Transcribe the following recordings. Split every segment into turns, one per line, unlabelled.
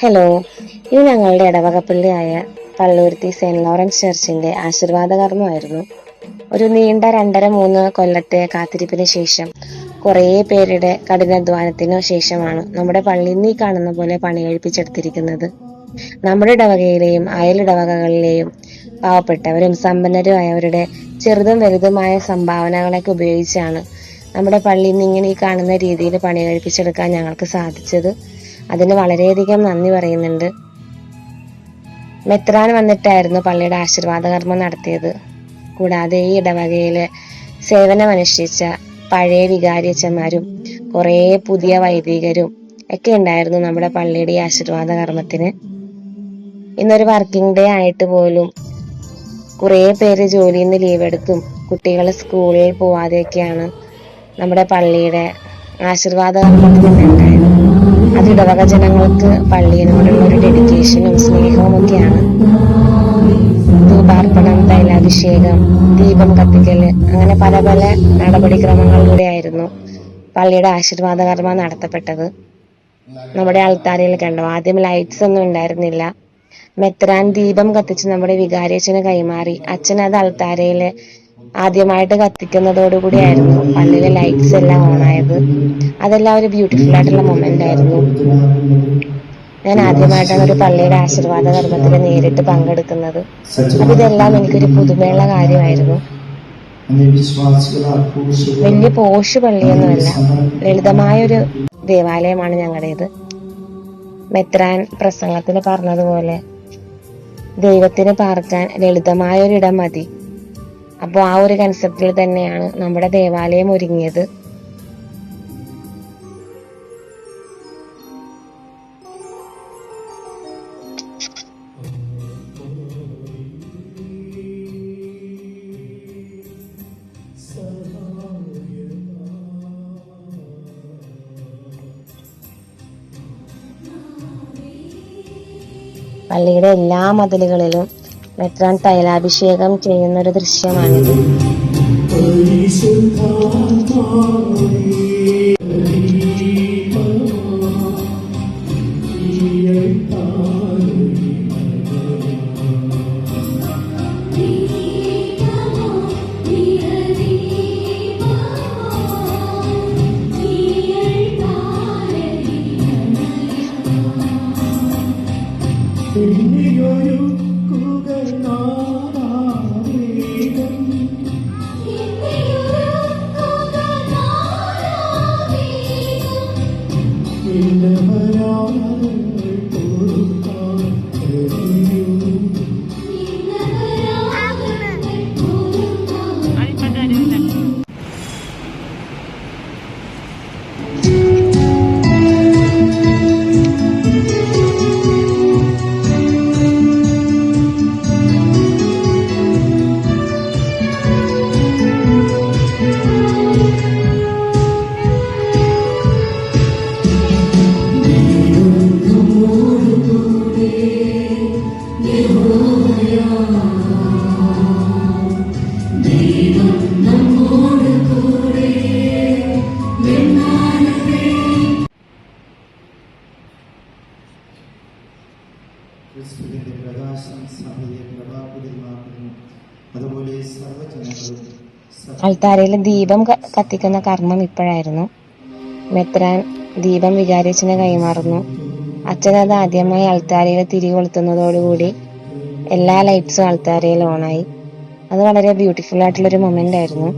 Hello ഇത് ഞങ്ങളുടെ ഇടവകപ്പള്ളിയായ പള്ളൂരുത്തി സെന്റ് ലോറൻസ് ചർച്ചിന്റെ ആശീർവാദ കർമ്മമായിരുന്നു ഒരു നീണ്ട രണ്ടര മൂന്ന് കൊല്ലത്തെ കാത്തിരിപ്പിന് ശേഷം കുറേ പേരുടെ കഠിനാധ്വാനത്തിനു ശേഷമാണ് നമ്മുടെ പള്ളി നീ കാണുന്ന പോലെ പണി കഴിപ്പിച്ചെടുത്തിരിക്കുന്നത്. നമ്മുടെ ഇടവകയിലെയും അയലിടവകകളിലെയും പാവപ്പെട്ടവരും സമ്പന്നരുമായവരുടെ ചെറുതും വലുതുമായ സംഭാവനകളൊക്കെ ഉപയോഗിച്ചാണ് നമ്മുടെ പള്ളിയിൽ നിന്ന് ഇങ്ങനെ ഈ കാണുന്ന രീതിയിൽ പണി കഴിപ്പിച്ചെടുക്കാൻ ഞങ്ങൾക്ക് സാധിച്ചത്. അതിന് വളരെയധികം നന്ദി പറയുന്നുണ്ട്. മെത്രാൻ വന്നിട്ടായിരുന്നു പള്ളിയുടെ ആശീർവാദ കർമ്മം നടത്തിയത്. കൂടാതെ ഈ ഇടവകയിൽ സേവനമനുഷ്ഠിച്ച പഴയ വികാരിയച്ചന്മാരും കുറേ പുതിയ വൈദികരും ഒക്കെ ഉണ്ടായിരുന്നു നമ്മുടെ പള്ളിയുടെ ഈ ആശീർവാദ കർമ്മത്തിന് ഇന്നൊരു വർക്കിംഗ് ഡേ ആയിട്ട് പോലും കുറേ പേര് ജോലിയിൽ നിന്ന് ലീവ് എടുത്തും കുട്ടികൾ സ്കൂളിൽ പോവാതെയൊക്കെയാണ് നമ്മുടെ പള്ളിയുടെ ആശീർവാദ കർമ്മത്തിന് അത് ഇടവക ജനങ്ങൾക്ക് പള്ളിയിനോടുള്ള ഒരു ഡെഡിക്കേഷനും സ്നേഹവും ഒക്കെയാണ് ദീപാർപ്പണം തൈലാഭിഷേകം ദീപം കത്തിക്കൽ അങ്ങനെ പല പല നടപടിക്രമങ്ങളിലൂടെ ആയിരുന്നു പള്ളിയുടെ ആശീർവാദ കർമ്മം നടത്തപ്പെട്ടത്. നമ്മുടെ ആൾത്താരയിൽ കണ്ടോ ആദ്യം ലൈറ്റ്സ് ഒന്നും ഉണ്ടായിരുന്നില്ല. മെത്രാൻ ദീപം കത്തിച്ച് നമ്മുടെ വികാരിയച്ഛന് കൈമാറി. അച്ഛൻ അത് അൾത്താരയിൽ ആദ്യമായിട്ട് കത്തിക്കുന്നതോടുകൂടിയായിരുന്നു പള്ളിയിലെ ലൈറ്റ്സ് എല്ലാം ഓണായത്. അതെല്ലാം ഒരു ബ്യൂട്ടിഫുൾ ആയിട്ടുള്ള മൊമെന്റ് ആയിരുന്നു. ഞാൻ ആദ്യമായിട്ടാണ് ഒരു പള്ളിയുടെ ആശീർവാദ കർമ്മത്തിൽ നേരിട്ട് പങ്കെടുക്കുന്നത്. അപ്പൊ ഇതെല്ലാം എനിക്കൊരു പുതുമയുള്ള കാര്യമായിരുന്നു. വലിയ പോഷ് പള്ളിയൊന്നുമല്ല ലളിതമായ ഒരു ദേവാലയമാണ് ഞങ്ങളുടേത്. മെത്രാൻ പ്രസംഗത്തിൽ പറഞ്ഞതുപോലെ ദൈവത്തിന് പാർക്കാൻ ലളിതമായ ഒരിടം മതി. അപ്പോൾ ആ ഒരു കൺസെപ്റ്റിൽ തന്നെയാണ് നമ്മുടെ ദേവാലയം ഒരുങ്ങിയത്. പള്ളിയുടെ എല്ലാ മതിലുകളിലും മെത്രാൻ തൈലാഭിഷേകം ചെയ്യുന്ന ഒരു ദൃശ്യമാണിത്
ക്രിസ്തുവിന്റെ പ്രകാശം സഭയെ പ്രഭാപുരമാക്കുന്നു അതുപോലെ സർവജനങ്ങളും
അൾത്താരയിൽ ദീപം കത്തിക്കുന്ന കർമ്മം ഇപ്പോഴായിരുന്നു. മെത്രാൻ ദീപം വികാരിച്ചിന് കൈമാറുന്നു. അച്ഛൻ അത് ആദ്യമായി അൾത്താരയിൽ തിരി കൊളുത്തുന്നതോടുകൂടി എല്ലാ ലൈറ്റ്സും അൾത്താരയിൽ ഓണായി അത് വളരെ ബ്യൂട്ടിഫുൾ ആയിട്ടുള്ള ഒരു മൊമെന്റ് ആയിരുന്നു.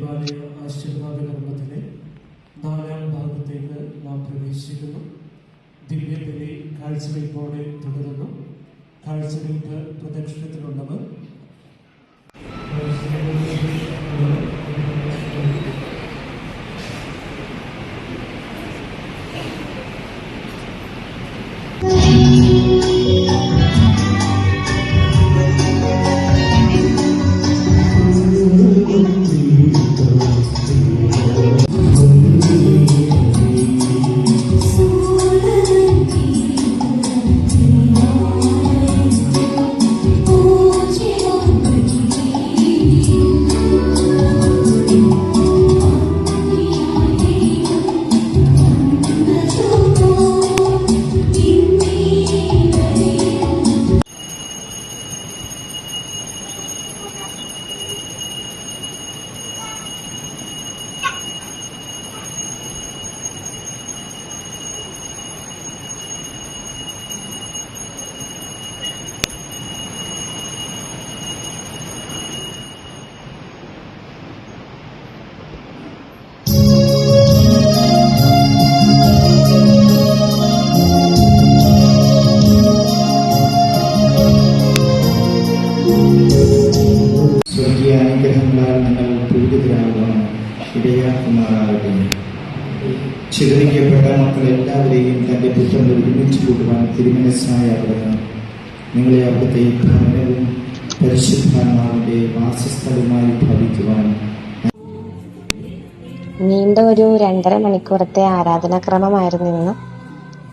ദേവാലയ ആശീർവാദ കർമ്മത്തിലെ നാലാം ഭാഗത്തേക്ക് നാം
പ്രവേശിക്കുന്നു. ദിവ്യബലി കാഴ്ചവെപ്പോടെ തുടരുന്നു. കാഴ്ചവെപ്പ് പ്രദക്ഷിണത്തിലുള്ളവർ. ചിതറിക്കപ്പെട്ട മക്കളെല്ലാവരെയും തന്റെ പുത്രന്റെ ഒരുമിച്ച് കൂട്ടുവാൻ തിരുമനസ്സായ അവിടുന്ന് നിങ്ങളെ അവിടുത്തെ ഭവനവും പരിശുദ്ധാത്മാവിന്റെ വാസസ്ഥലവുമായി ഭവിക്കുവാൻ
നീണ്ട ഒരു രണ്ടര മണിക്കൂറത്തെ ആരാധനാക്രമമായിരുന്നു ഇന്ന്.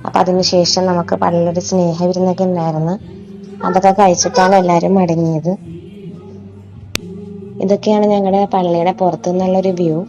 അപ്പം അതിനുശേഷം നമുക്ക് പള്ളിയൊരു സ്നേഹവിരുന്നൊക്കെ ഉണ്ടായിരുന്നു. അതൊക്കെ കഴിച്ചിട്ടാണ് എല്ലാവരും മടങ്ങിയത്. ഇതൊക്കെയാണ് ഞങ്ങളുടെ പള്ളിയുടെ പുറത്തു നിന്നുള്ളൊരു വ്യൂ.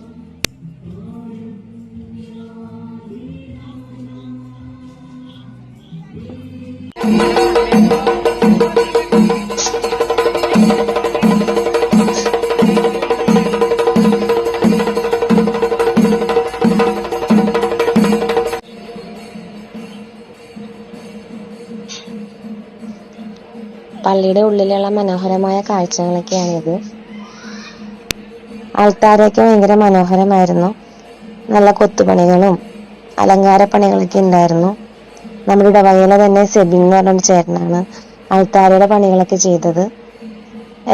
പള്ളിയുടെ ഉള്ളിലുള്ള മനോഹരമായ കാഴ്ചകളൊക്കെയാണിത്. ആൾത്താരൊക്കെ ഭയങ്കര മനോഹരമായിരുന്നു. നല്ല കൊത്തുപണികളും അലങ്കാര പണികളൊക്കെ ഉണ്ടായിരുന്നു. നമ്മുടെ ഇടവകയിലെ തന്നെ സെബിൻ എന്ന് പറഞ്ഞൊരു ചേട്ടനാണ്. ആൾത്താരയുടെ പണികളൊക്കെ ചെയ്തത്.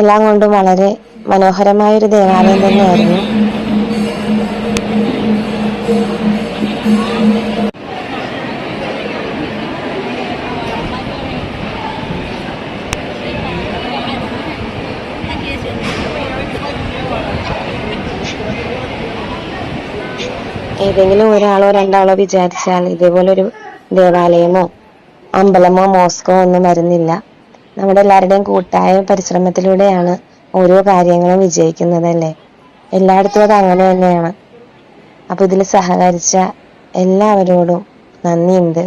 എല്ലാം കൊണ്ടും വളരെ മനോഹരമായ ഒരു ദേവാലയം തന്നെയായിരുന്നു. ഏതെങ്കിലും ഒരാളോ രണ്ടാളോ വിചാരിച്ചാൽ ഇതേപോലൊരു ദേവാലയമോ അമ്പലമോ മോസ്കോ ഒന്നും വരുന്നില്ല. നമ്മുടെ എല്ലാവരുടെയും കൂട്ടായ പരിശ്രമത്തിലൂടെയാണ് ഓരോ കാര്യങ്ങളും വിജയിക്കുന്നത് അല്ലേ എല്ലായിടത്തും അത് അങ്ങനെ തന്നെയാണ്. അപ്പൊ ഇതിൽ സഹകരിച്ച എല്ലാവരോടും നന്ദിയുണ്ട്.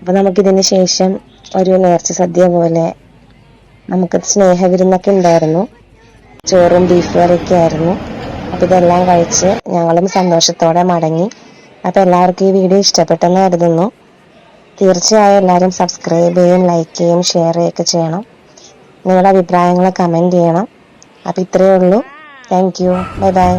അപ്പൊ നമുക്കിതിന് ശേഷം ഒരു നേർച്ച സദ്യ പോലെ നമുക്ക് സ്നേഹവിരുന്നൊക്കെ ഉണ്ടായിരുന്നു. ചോറും ബീഫ് കറിയൊക്കെ ആയിരുന്നു. അപ്പൊ ഇതെല്ലാം കഴിച്ച് ഞങ്ങളും സന്തോഷത്തോടെ മടങ്ങി. അപ്പൊ എല്ലാവർക്കും ഈ വീഡിയോ ഇഷ്ടപ്പെട്ടെന്ന് കരുതുന്നു. തീർച്ചയായും എല്ലാവരും സബ്സ്ക്രൈബ് ചെയ്യും ലൈക്ക് ചെയ്യും ഷെയർ ചെയ്യുകയൊക്കെ ചെയ്യണം. നിങ്ങളുടെ അഭിപ്രായങ്ങൾ കമന്റ് ചെയ്യണം. അപ്പൊ ഇത്രയേ ഉള്ളൂ. Thank you bye bye